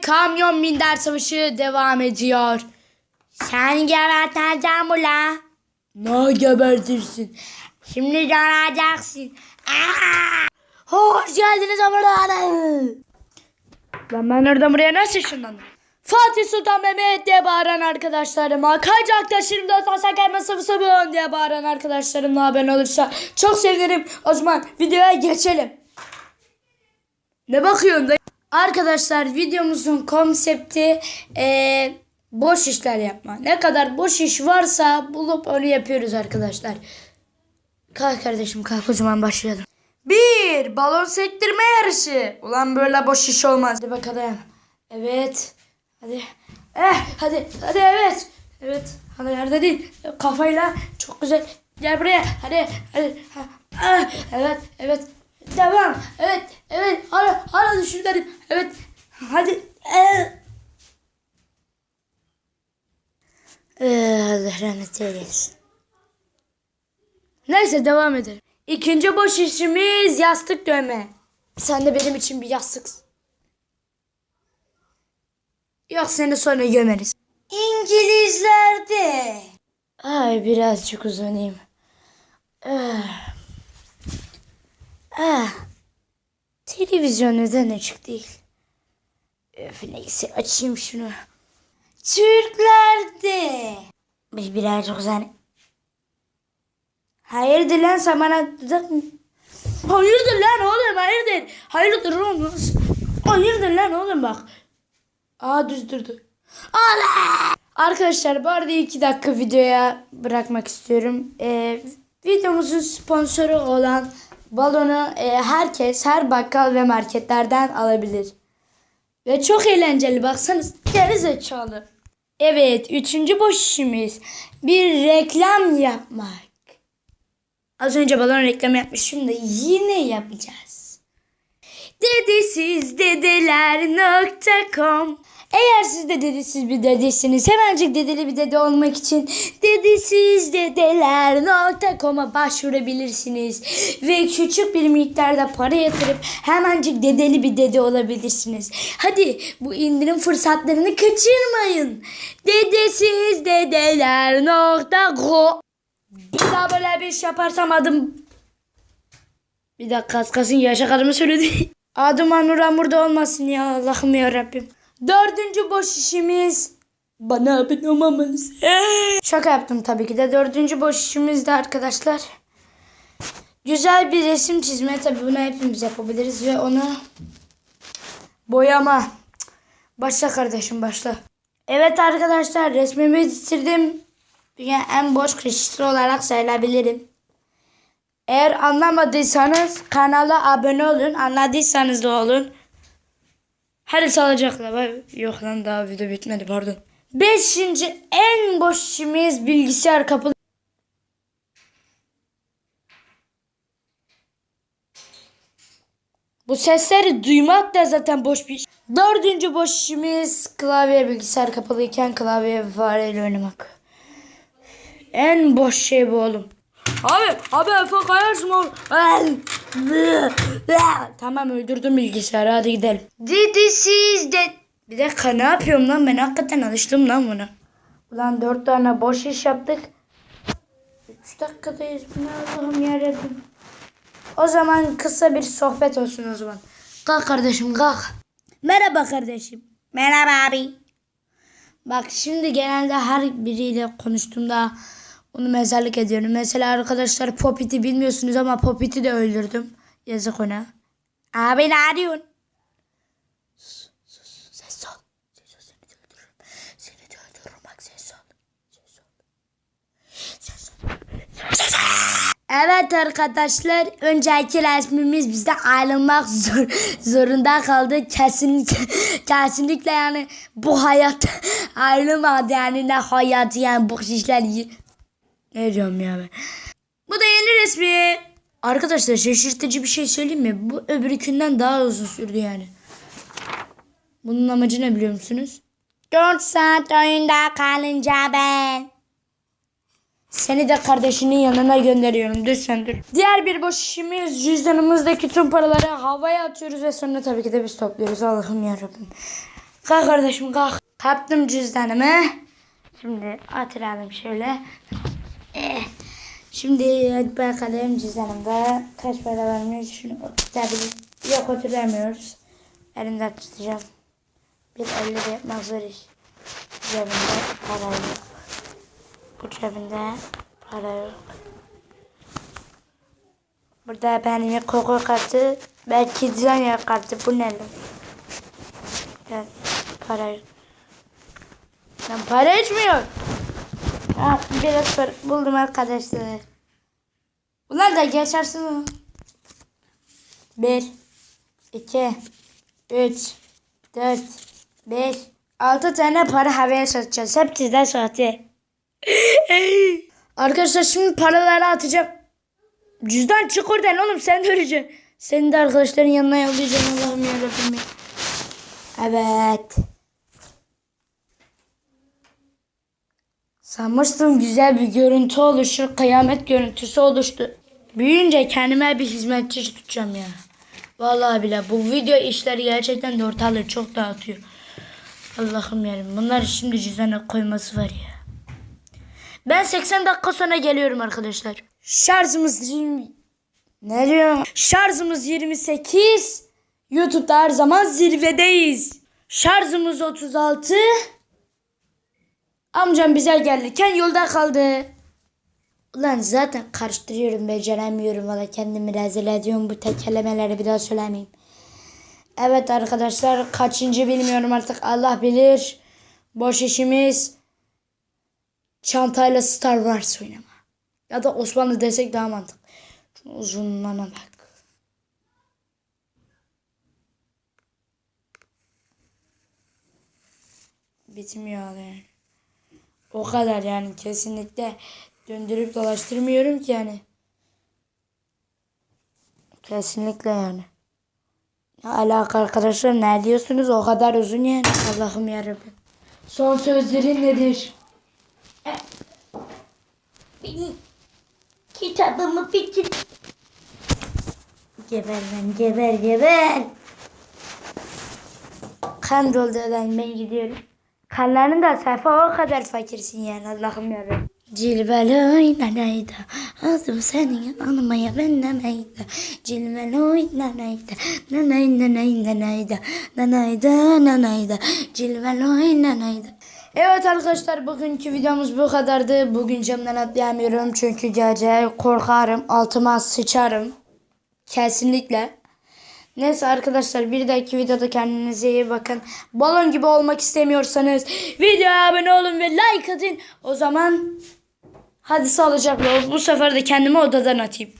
kamyon minder savaşı devam ediyor. Sen geberteceğim ula. Ne gebertirsin? Şimdi göreceksin. Aa! Hoş geldiniz abone Lan ben oradan buraya nasıl ışınlandım? Fatih Sultan Mehmet diye bağıran arkadaşlarıma, Kayacak'ta şimdi Atasak Elma Sıvı Sabun diye bağıran arkadaşlarımla abone olursa çok sevinirim. O zaman videoya geçelim. Ne bakıyorsun da? Arkadaşlar videomuzun konsepti eee, boş işler yapma. Ne kadar boş iş varsa bulup onu yapıyoruz arkadaşlar. Kalk kardeşim kalk o zaman başlayalım. Bir balon sektirme yarışı. Ulan böyle boş iş olmaz. Hadi bakalım. Evet. Hadi. Eh hadi hadi evet. Evet. Hadi yerde değil. Kafayla çok güzel. Gel buraya. Hadi hadi. Ha, ah, Evet evet. Devam. Evet evet. Hala hala düşünelim. Evet. Hadi. Eh. Eh, Allah rahmet eylesin. Neyse devam edelim. İkinci boş işimiz yastık dövme. Sen de benim için bir yastık. Yok seni sonra gömeriz. İngilizlerde. Ay birazcık uzanayım. Ah. Ah. Televizyon neden açık değil? Öf neyse açayım şunu. Türklerde. Bir birazcık uzanayım. Hayırdır lan sen bana dudak mı? Hayırdır lan oğlum hayırdır. Hayırdır oğlum. Hayırdır lan oğlum bak. Aa düz durdu. Arkadaşlar bu arada iki dakika videoya bırakmak istiyorum. Ee, videomuzun sponsoru olan balonu e, herkes her bakkal ve marketlerden alabilir. Ve çok eğlenceli baksanız geri zekalı. Evet üçüncü boş işimiz bir reklam yapmak. Az önce balon reklamı yapmışım da yine yapacağız. Dedesizdedeler.com Eğer siz de dedesiz bir dedesiniz hemencik dedeli bir dede olmak için dedesizdedeler.com'a başvurabilirsiniz. Ve küçük bir miktarda para yatırıp hemencik dedeli bir dede olabilirsiniz. Hadi bu indirim fırsatlarını kaçırmayın. Dedesizdedeler.com bir daha böyle bir iş yaparsam adım... Bir dakika az kalsın yaşa adımı söyledi. Adım Anur burada olmasın ya Allah'ım ya Rabbim. Dördüncü boş işimiz bana abone olmamanız. Şaka yaptım tabii ki de. Dördüncü boş işimiz de arkadaşlar. Güzel bir resim çizme. Tabii bunu hepimiz yapabiliriz ve onu boyama. Başla kardeşim başla. Evet arkadaşlar resmimi bitirdim. Dünyanın en boş kişisi olarak sayılabilirim. Eğer anlamadıysanız kanala abone olun. Anladıysanız da olun. Hadi sağlıcakla. Yok lan daha video bitmedi pardon. Beşinci en boş işimiz bilgisayar kapalı. Bu sesleri duymak da zaten boş bir iş. Dördüncü boş işimiz klavye bilgisayar kapalıyken klavye fareyle oynamak. En boş şey bu oğlum. Abi, abi Efe kayarsın oğlum. Tamam öldürdüm bilgisayarı hadi gidelim. Dedisiz de... Bir dakika ne yapıyorum lan ben hakikaten alıştım lan buna. Ulan dört tane boş iş yaptık. Üç dakikadayız. Bu ne Allah'ım yarabbim. O zaman kısa bir sohbet olsun o zaman. Kalk kardeşim kalk. Merhaba kardeşim. Merhaba abi. Bak şimdi genelde her biriyle konuştuğumda onu mezarlık ediyorum. Mesela arkadaşlar Popit'i bilmiyorsunuz ama Popit'i de öldürdüm. Yazık ona. Abi ne arıyorsun? Sus, sus. Evet arkadaşlar önceki resmimiz bizde ayrılmak zor, zorunda kaldı. Kesinlikle kesinlikle yani bu hayat ayrılmadı yani ne hayatı yani bu işler ne diyorum ya ben. Bu da yeni resmi. Arkadaşlar şaşırtıcı bir şey söyleyeyim mi? Bu öbürkünden daha uzun sürdü yani. Bunun amacı ne biliyor musunuz? 4 saat oyunda kalınca ben. Seni de kardeşinin yanına gönderiyorum. Dur sen dur. Diğer bir boş işimiz cüzdanımızdaki tüm paraları havaya atıyoruz ve sonra tabii ki de biz topluyoruz. Allah'ım yarabbim. Kalk kardeşim kalk. Kaptım cüzdanımı. Şimdi atıralım şöyle. Şimdi hadi bakalım cüzdanımda kaç para varmış. Şunu oturtabilir. Yok oturamıyoruz. Elimde tutacağım. Bir elle de yapmak zor iş. Cebimde para yok. Bu cebinde para yok. Burada benim koku kartı. Belki dizayn kartı. Bu ne lan? Para yok. Ben para içmiyor. Ha, biraz para buldum arkadaşlar. Bunlar da geçersiz mi? Bir, iki, üç, dört, beş, altı tane para havaya satacağız. Hep sizden sahte. Arkadaşlar şimdi paraları atacağım. Cüzdan çık oradan oğlum sen de öleceksin. Seni de arkadaşların yanına yollayacağım Allah'ım yarabbim ya. Evet. Sanmıştım güzel bir görüntü oluşur. Kıyamet görüntüsü oluştu. Büyüyünce kendime bir hizmetçi tutacağım ya. Vallahi bile bu video işleri gerçekten de ortalığı çok dağıtıyor. Allah'ım yarabbim. Bunlar şimdi cüzdana koyması var ya. Ben 80 dakika sonra geliyorum arkadaşlar. Şarjımız 20... Ne diyorum? Şarjımız 28. YouTube'da her zaman zirvedeyiz. Şarjımız 36. Amcam bize gelirken yolda kaldı. Ulan zaten karıştırıyorum beceremiyorum valla kendimi rezil ediyorum bu tek kelimeleri bir daha söylemeyeyim. Evet arkadaşlar kaçıncı bilmiyorum artık Allah bilir. Boş işimiz çantayla Star Wars oynama. Ya da Osmanlı desek daha mantıklı. Uzunluğuna bak. Bitmiyor yani. O kadar yani kesinlikle döndürüp dolaştırmıyorum ki yani. Kesinlikle yani. Ne alaka arkadaşlar ne diyorsunuz o kadar uzun yani Allah'ım yarabbim. Son sözlerin nedir? Benim kitabımı bitir. Geber lan geber geber. Kan doldu ben gidiyorum. Kanların da sayfa o kadar fakirsin yani Allah'ım yarabbim. Cilveli oynanaydı. Adım senin anmaya ben nemeydi. Cilveli oynanaydı. Nanay nanay nanaydı. Nanaydı nanaydı. Cilveli oynanaydı. Evet arkadaşlar bugünkü videomuz bu kadardı. Bugün camdan atlayamıyorum çünkü gece korkarım. Altıma sıçarım. Kesinlikle. Neyse arkadaşlar bir dahaki videoda kendinize iyi bakın. Balon gibi olmak istemiyorsanız videoya abone olun ve like atın. O zaman hadi sağlıcakla. Bu sefer de kendimi odadan atayım.